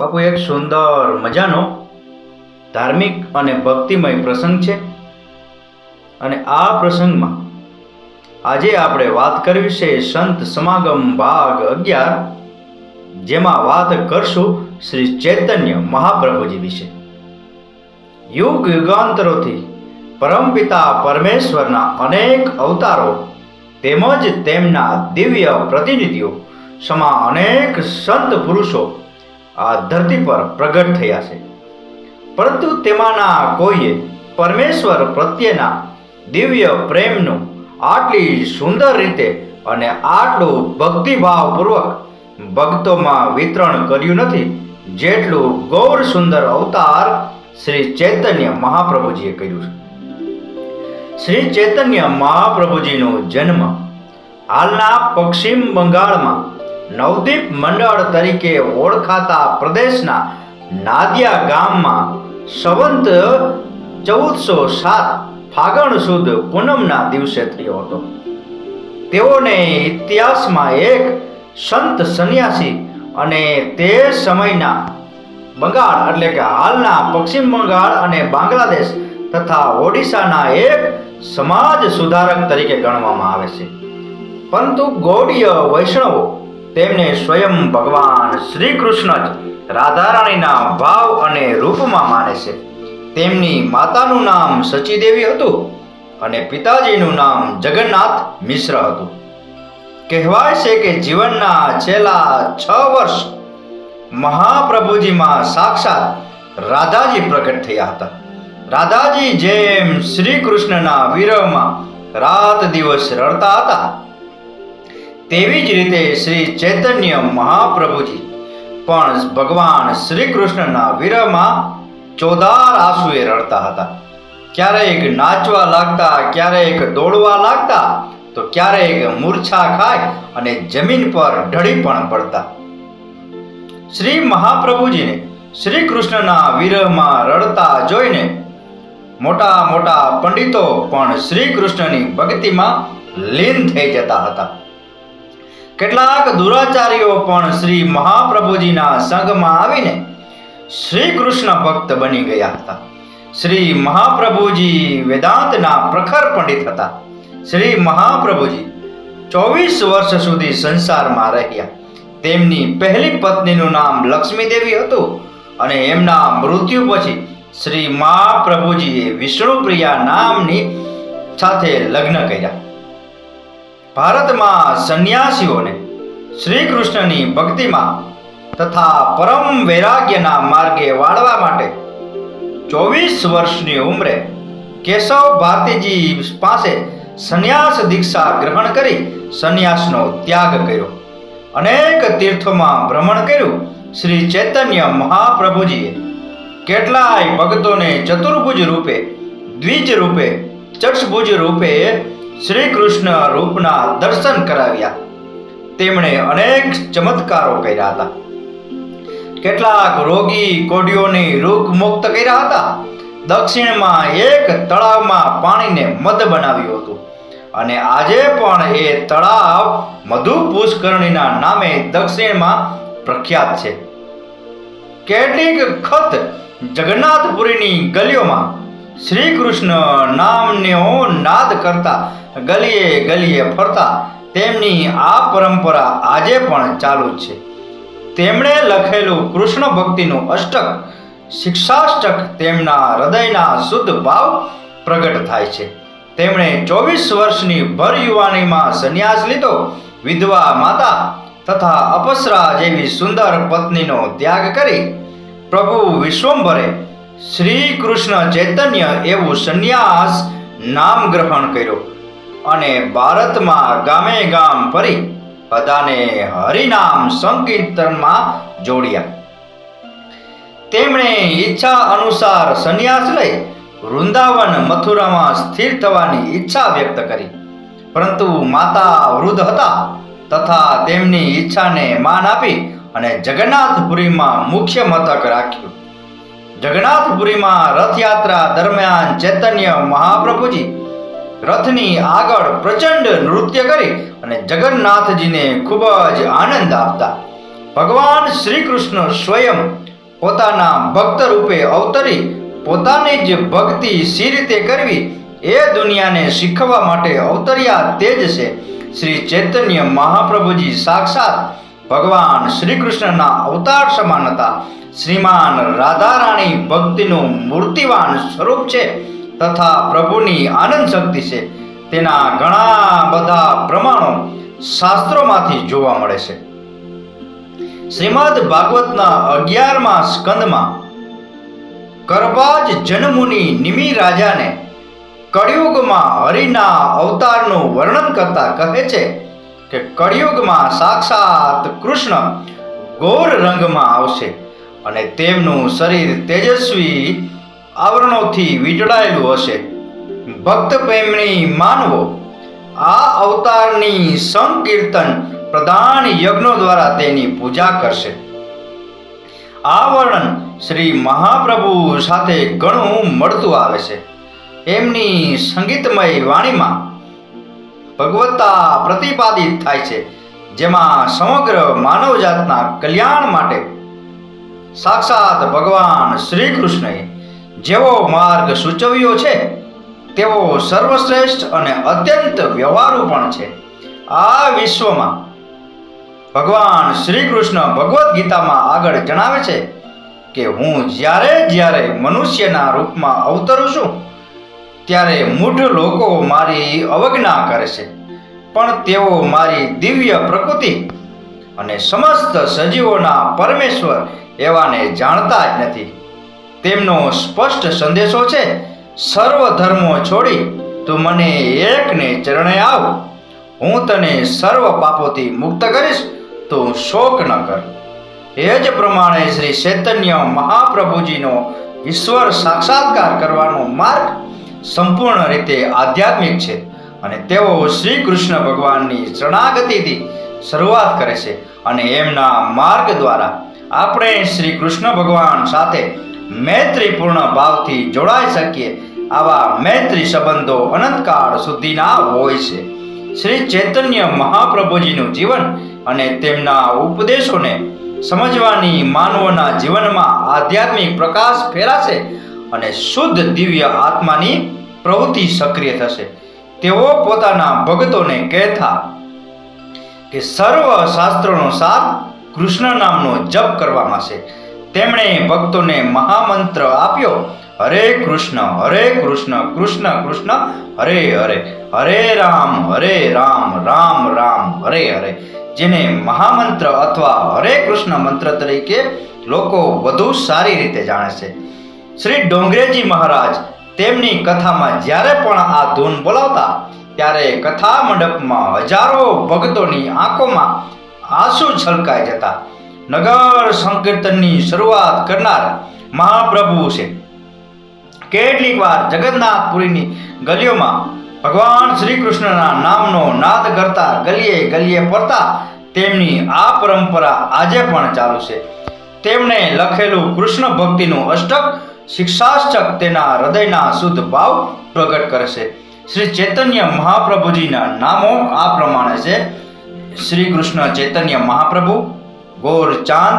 બાપુ, એક સુંદર મજાનો, ધાર્મિક અને ભક્તિમય પ્રસંગ છે. અને આ પ્રસંગમાં આજે આપણે વાત કરવી છે સંત સમાગમ ભાગ અગિયાર, જેમાં વાત કરશું શ્રી ચૈતન્ય મહાપ્રભુજી વિશે. યુગ યુગાંતરોથી પરમપિતા પરમેશ્વરના અનેક અવતારો તેમજ તેમના દિવ્ય પ્રતિનિધિઓ, સમા અનેક સંત પુરુષો આ ધરતી પર પ્રગટ થયા છે. પરંતુ તેમાંના કોઈએ પરમેશ્વર પ્રત્યેના દિવ્ય પ્રેમનું આટલી સુંદર રીતે અને આટલું ભક્તિભાવપૂર્વક ભક્તોમાં વિતરણ કર્યું નથી, જેટલું ગૌર સુંદર અવતાર શ્રી ચૈતન્ય મહાપ્રભુજીએ કર્યું છે. શ્રી ચૈતન્ય મહાપ્રભુજીનો જન્મ હાલના પશ્ચિમ બંગાળમાં નવદીપ મંડળ તરીકે ઓળખાતા પ્રદેશના નાદિયા ગામમાં સંવંત ચૌદસો સાત ફાગણ સુદ પૂનમના દિવસે થયો હતો. તેઓને ઇતિહાસમાં એક સંત સંન્યાસી અને તે સમયના બંગાળ એટલે કે હાલના પશ્ચિમ બંગાળ અને બાંગ્લાદેશ તથા ઓડિશાના એક સમાજ સુધારક તરીકે ગણવામાં આવે છે. પરંતુ ગૌડીય વૈષ્ણવો તેમને સ્વયં ભગવાન શ્રી કૃષ્ણ જ રાધારાણીના ભાવ અને રૂપમાં માને છે. તેમની માતાનું નામ સચીદેવી હતું અને પિતાજીનું નામ જગન્નાથ મિશ્ર હતું. કહેવાય છે કે જીવનના છેલ્લા છ વર્ષ મહાપ્રભુજીમાં સાક્ષાત રાધાજી પ્રગટ થયા હતા. રાધાજી જેમ શ્રી કૃષ્ણના વિરહમાં રાત દિવસ રડતા હતા તેવી જ રીતે શ્રી ચૈતન્ય મહાપ્રભુજી પણ ભગવાન શ્રી કૃષ્ણના વિરહમાં ચોદાર આંસુએ રડતા હતા. ક્યારેક નાચવા લાગતા, ક્યારેક દોડવા લાગતા, તો ક્યારેક મૂર્છા ખાય અને જમીન પર ઢળી પણ પડતા. શ્રી મહાપ્રભુજીને શ્રી કૃષ્ણના વિરહમાં રડતા જોઈને મોટા મોટા પંડિતો પણ શ્રી કૃષ્ણની ભક્તિમાં લીન થઈ જતા હતા. કેટલાક દુરાચારીઓ પણ શ્રી મહાપ્રભુજીના સંઘમાં આવીને શ્રી કૃષ્ણ ભક્ત બની ગયા હતા. શ્રી મહાપ્રભુજી વેદાંતના પ્રખર પંડિત હતા. શ્રી મહાપ્રભુજી ચોવીસ વર્ષ સુધી સંસારમાં રહ્યા. તેમની પહેલી પત્નીનું નામ લક્ષ્મીદેવી હતું અને એમના મૃત્યુ પછી શ્રી મહાપ્રભુજીએ વિષ્ણુપ્રિયા નામની સાથે લગ્ન કર્યા. ભારતમાં સંન્યાસીઓને શ્રી કૃષ્ણની ભક્તિમાં તથા પરમ વૈરાગ્યના માર્ગે વાળવા માટે ચોવીસ વર્ષની ઉંમરે કેશવ ભારતીજી પાસે સંન્યાસ દીક્ષા ગ્રહણ કરી સંન્યાસનો ત્યાગ કર્યો. અનેક તીર્થોમાં ભ્રમણ કર્યું શ્રી ચૈતન્ય મહાપ્રભુજીએ. કેટલાય ભક્તોને ચતુર્ભુજ રૂપે, દ્વિજ રૂપે, ચક્ષભુજ રૂપે શ્રી કૃષ્ણ રૂપના દર્શન કરાવ્યા. તેમણે અનેક ચમત્કારો કર્યા હતા. કેટલાક રોગી કોડીઓને રોગ મુક્ત કર્યા હતા. દક્ષિણમાં એક તળાવમાં પાણીને મધ બનાવ્યું હતું. અને આજે પણ એ તળાવ મધુ પુષ્કરણીના નામે દક્ષિણમાં પ્રખ્યાત છે. કેટલીક ખત જગન્નાથપુરીની ગલીઓમાં શ્રી કૃષ્ણ નામનો નાદ કરતા ગલીએ ગલીએ ફરતા તેમની આ પરંપરા આજે પણ ચાલુ છે. તેમણે લખેલું કૃષ્ણ ભક્તિનું અષ્ટક શિક્ષાષ્ટક તેમના હૃદયના શુદ્ધ ભાવ પ્રગટ થાય છે. તેમણે ચોવીસ વર્ષની ભર યુવાનીમાં સંન્યાસ લીધો. વિધવા માતા તથા અપસરા જેવી સુંદર પત્નીનો ત્યાગ કરી પ્રભુ વિશ્વંભરે શ્રી કૃષ્ણ ચૈતન્ય એવું સંન્યાસ નામ ગ્રહણ કર્યું. અને ભારતમાં ગામે ગામ ફરી બધાને હરિનામ સંકીર્તનમાં જોડ્યા. તેમણે ઈચ્છા અનુસાર સંન્યાસ લઈ વૃંદાવન મથુરામાં સ્થિર થવાની ઈચ્છા વ્યક્ત કરી. પરંતુ માતા વૃદ્ધ હતા તથા તેમની ઈચ્છાને માન આપી અને જગન્નાથપુરીમાં મુખ્ય મથક રાખ્યું. જગન્નાથપુરીમાં રથયાત્રા દરમિયાન ચૈતન્ય મહાપ્રભુજી રથની આગળ પ્રચંડ નૃત્ય કરી અને જગન્નાથજીને ખૂબ જ આનંદ આપતા. ભગવાન શ્રી કૃષ્ણ સ્વયં પોતાના ભક્ત રૂપે અવતરી પોતાની જ ભક્તિ સી રીતે કરવી એ દુનિયાને શીખવા માટે અવતર્યા તે જ છે. શ્રી ચૈતન્ય મહાપ્રભુજી સાક્ષાત ભગવાન શ્રી કૃષ્ણના અવતાર સમાન હતા. શ્રીમાન રાધારાણી ભક્તિનું મૂર્તિવાન સ્વરૂપ છે. તથા પ્રભુની આનંદ શક્તિ છે. તેના ઘણા બધા પ્રમાણો શાસ્ત્રોમાંથી જોવા મળે છે. શ્રીમદ ભાગવતના અગિયારમા સ્કંદમાં કરબાજ જનમુનિ નિમિ રાજાને કળિયુગમાં હરિના અવતારનું વર્ણન કરતા કહે છે કે કળિયુગમાં સાક્ષાત કૃષ્ણ ગોર રંગમાં આવશે અને તેમનું શરીર તેજસ્વી આવરણોથી વીંટળાયેલું હશે. ભક્ત પ્રેમની માનવો, આ અવતારની સંકીર્તન પ્રધાન યજ્ઞો દ્વારા તેની પૂજા કરશે. આ વર્ણન શ્રી મહાપ્રભુ સાથે ઘણું મળતું આવે છે. એમની સંગીતમય વાણીમાં ભગવત્તા પ્રતિપાદિત થાય છે, જેમાં સમગ્ર માનવજાતના કલ્યાણ માટે સાક્ષાત ભગવાન શ્રી કૃષ્ણએ જેવો માર્ગ સૂચવ્યો છે, તેવો સર્વશ્રેષ્ઠ અને અત્યંત વ્યવહારુ પણ છે. આ વિશ્વમાં ભગવાન શ્રી કૃષ્ણ ભગવદ્ ગીતામાં આગળ જણાવે છે કે હું જ્યારે જ્યારે મનુષ્યના રૂપમાં અવતરું છું, ત્યારે મૂઢ લોકો મારી અવજ્ઞા કરે છે. પણ તેઓ મારી દિવ્ય પ્રકૃતિ અને સમસ્ત સજીવોના પરમેશ્વર એવાને જાણતા જ નથી. તેમનો સ્પષ્ટ સંદેશો છે, સર્વ ધર્મો છોડી તું મને એકને ચરણે આવ. હું તને સર્વ પાપોથી મુક્ત કરીશ, તું શોક ન કર. એ જ પ્રમાણે શ્રી ચૈતન્ય મહાપ્રભુજીનો ઈશ્વર સાક્ષાત્કાર કરવાનો માર્ગ સંપૂર્ણ રીતે આધ્યાત્મિક છે અને તેઓ શ્રી કૃષ્ણ ભગવાનની શરણાગતિથી શરૂઆત કરે છે અને એમના માર્ગ દ્વારા આપણે શ્રી કૃષ્ણ ભગવાન સાથે મૈત્રીપૂર્ણ ભાવથી જોડાઈ શકીએ આવા મૈત્રી સંબંધો અનંતકાળ સુધીના હોય છે. શ્રી ચૈતન્ય મહાપ્રભુજીનું જીવન અને તેમના ઉપદેશોને સમજવાની માનવોના જીવનમાં આધ્યાત્મિક પ્રકાશ ફેરાશે અને શુદ્ધ દિવ્ય આત્માની પ્રવૃત્તિ સક્રિય થશે. તેઓ પોતાના ભક્તોને કહેતા કે સર્વ શાસ્ત્રોનો સાર કૃષ્ણ નામનો જપ કરવામાં છે તેમણે ભક્તોને મહામંત્ર આપ્યો, હરે કૃષ્ણ હરે કૃષ્ણ કૃષ્ણ કૃષ્ણ, હરે હરે હરે રામ હરે રામ રામ રામ, હરે હરે. જેને મહામંત્ર અથવા હરે કૃષ્ણ મંત્ર તરીકે લોકો વધુ સારી રીતે જાણે છે. શ્રી ડોંગરેજી મહારાજ તેમની કથામાં જ્યારે પણ આ ધૂન બોલાવતા, ત્યારે કથા મંડપમાં હજારો ભક્તોની આંખોમાં આંસુ છલકાઈ જતા. નગર સંકીર્તનની શરૂઆત કરનાર મહાપ્રભુ છે. કેટલીક વાર જગન્નાથપુરીની ગલીઓમાં ભગવાન શ્રી કૃષ્ણના નામનો નાદ કરતા ગલીએ ગલીએ ફરતા તેમની આ પરંપરા આજે પણ ચાલુ છે. તેમણે લખેલું કૃષ્ણ ભક્તિનું અષ્ટક શિક્ષાષ્ટક તેના હૃદયના શુદ્ધ ભાવ પ્રગટ કરે છે શ્રી ચૈતન્ય મહાપ્રભુજીના નામો આ પ્રમાણે છે. શ્રી કૃષ્ણ ચૈતન્ય મહાપ્રભુ ગોર ચાંદ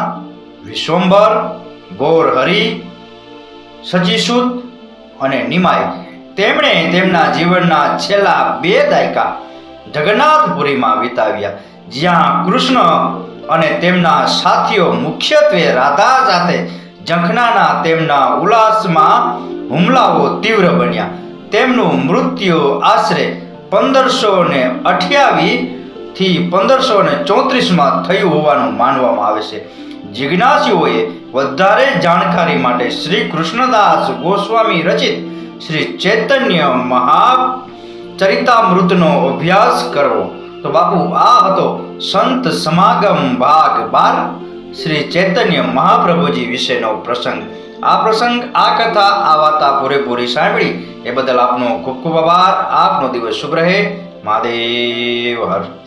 વિશ્વંભર ગોર હરિ સચીસુત અને નિમાય. તેમણે તેમના જીવનના છેલ્લા બે દાયકા જગન્નાથપુરીમાં વિતાવ્યા. જ્યાં કૃષ્ણ અને તેમના સાથીઓ મુખ્યત્વે રાધા સાથે ઝંખનાના તેમના ઉલ્લાસમાં હુમલાઓ તીવ્ર બન્યા. તેમનું મૃત્યુ આશરે પંદરસો ને અઠ્યાવીસ થી પંદરસો ને ચોત્રીસમાં થયું હોવાનું માનવામાં આવે છે. જિજ્ઞાસીઓએ વધારે જાણકારી માટે શ્રી કૃષ્ણદાસ ગોસ્વામી રચિત શ્રી ચૈતન્ય મહા ચરિતામૃતનો અભ્યાસ કરવો. તો બાપુ, આ હતો સંત સમાગમ ભાગ બાર શ્રી ચૈતન્ય મહાપ્રભુજી વિશેનો પ્રસંગ. આ પ્રસંગ, આ કથા, આ વાર્તા પૂરેપૂરી સાંભળી. એ બદલ આપનો ખૂબ ખૂબ આભાર. આપનો દિવસ શુભ રહે. મહાદેવ, હર